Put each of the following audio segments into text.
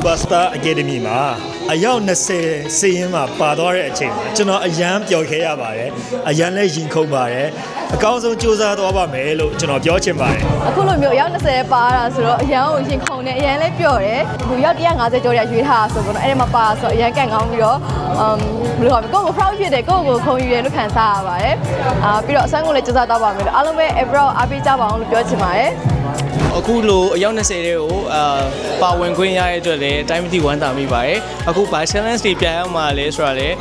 Superstar Academy မှာအယောက်20စီးရင်မှာပါသွားတဲ့အချိန်မှာကျွန်တော်အရန်ပျော်ခဲ့ရပါတယ်အရန်လည်းရင်ခုန်ပါတယ်အကောင်းဆုံးစူးစမ်းသွားပါမယ်လို့ကျွန်တော်ပြောချင်ပါတယ်အခုလိုမျိုးအယောက်20ပါတာဆိုတော့အရန်ကိုရင်ခုန်နေအရန်လည်းပျော်တယ်အခုရောက်150ကျော်ရရွေးထားတာဆိုတော့အဲ့ဒီမှာပါဆိုတော့အရန်ကန်ကောင်းပြီးတော့ um ဘယ်လိုခေါ်မလဲကိုယ့်ကို proud ဖြစ်တယ်ကိုယ့်ကိုခုံယူရလို့ခံစားရပါတယ်အာပြီးတော့အဆန်းကိုလည်းကြိုးစားတော့ပါမယ်လို့အားလုံးပဲ every အားပေးကြပါအောင်လို့ပြောချင်ပါတယ်အခုလိုအယောက်20တဲ့ကိုအာပါဝင်ခွင့်ရတဲ့အတွက်လည်းအတိုင်းမသိဝမ်းသာမိပါတယ်အခုဘာ challenge တွေပြန်ရောက်มาလဲဆိုတာလည်း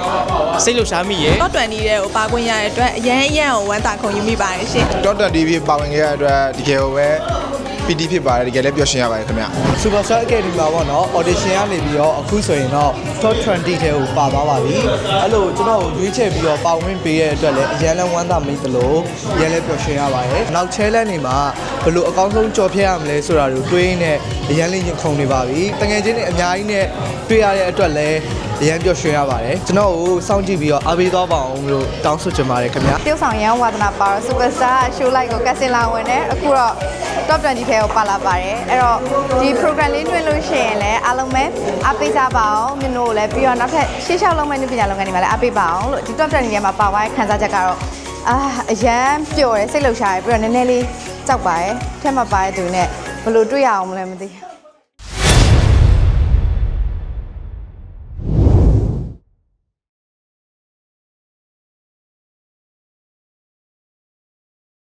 စိတ်လှုပ်ရှားမိရဲ့တော့20တဲ့ကိုပါခွင့်ရတဲ့အတွက်အရန်အရန်ကိုဝမ်းသာခုန်ယူမိပါတယ်ရှင်တော့တက် TV ပါဝင်ခဲ့ရတဲ့အတွက်တကယ်ကိုပဲ PT ဖြစ်ပါတယ်တကယ်လည်းပျော်ရွှင်ရပါတယ်ခင်ဗျ Superstar Academy မှာပေါ့နော် audition ကနေပြီးတော့အခုဆိုရင်တော့ top 20ထဲကိုပါသွားပါပြီအဲ့လိုကျွန်တော်ကိုရွေးချယ်ပြီးတော့ပါဝင်ပေးရတဲ့အတွက်လည်းအရန်လဲဝမ်းသာမိသလိုအရန်လဲပျော်ရွှင်ရပါတယ်နောက် challenge နေမှာဘယ်လိုအကောင်းဆုံးကြော်ဖြတ်ရမလဲဆိုတာကိုတွေးနေအရန်လေးရင်ခုန်နေပါပြီတကယ်ချင်းတွေအများကြီးနဲ့တွေ့ရတဲ့အတွက်လည်း အရန်ပျော်ရွှင်ရပါတယ်ကျွန်တော်ကိုစောင့်ကြည့်ပြီးတော့အားပေးသွားပါအောင်လို့တောင်းဆိုချင်ပါတယ်ခင်ဗျာ tiêu ဆောင်ရန်ဝါသနာပါတော့ superstar show like ကိုကတ်စင်လာဝင်တယ်အခုတော့ top 20ထဲကိုပါလာပါတယ်အဲ့တော့ဒီ program လေးတွေ့လို့ရှိရင်လည်းအားလုံးပဲအားပေးကြပါအောင်မင်းတို့ကိုလည်းပြီးတော့နောက်ထပ်ရှေ့လျှောက်လုံးမဲ့နုပညာလုပ်ငန်းတွေမှာလည်းအားပေးပါအောင်လို့ဒီ top 20ထဲမှာပါသွားတဲ့ခန်းစားချက်ကတော့အာအရန်ပျော်တယ်စိတ်လှုပ်ရှားတယ်ပြီးတော့နည်းနည်းလေးကြောက်ပါတယ်ထက်မပါတဲ့သူနဲ့ဘယ်လိုတွေ့ရအောင်မလဲမသိဘူး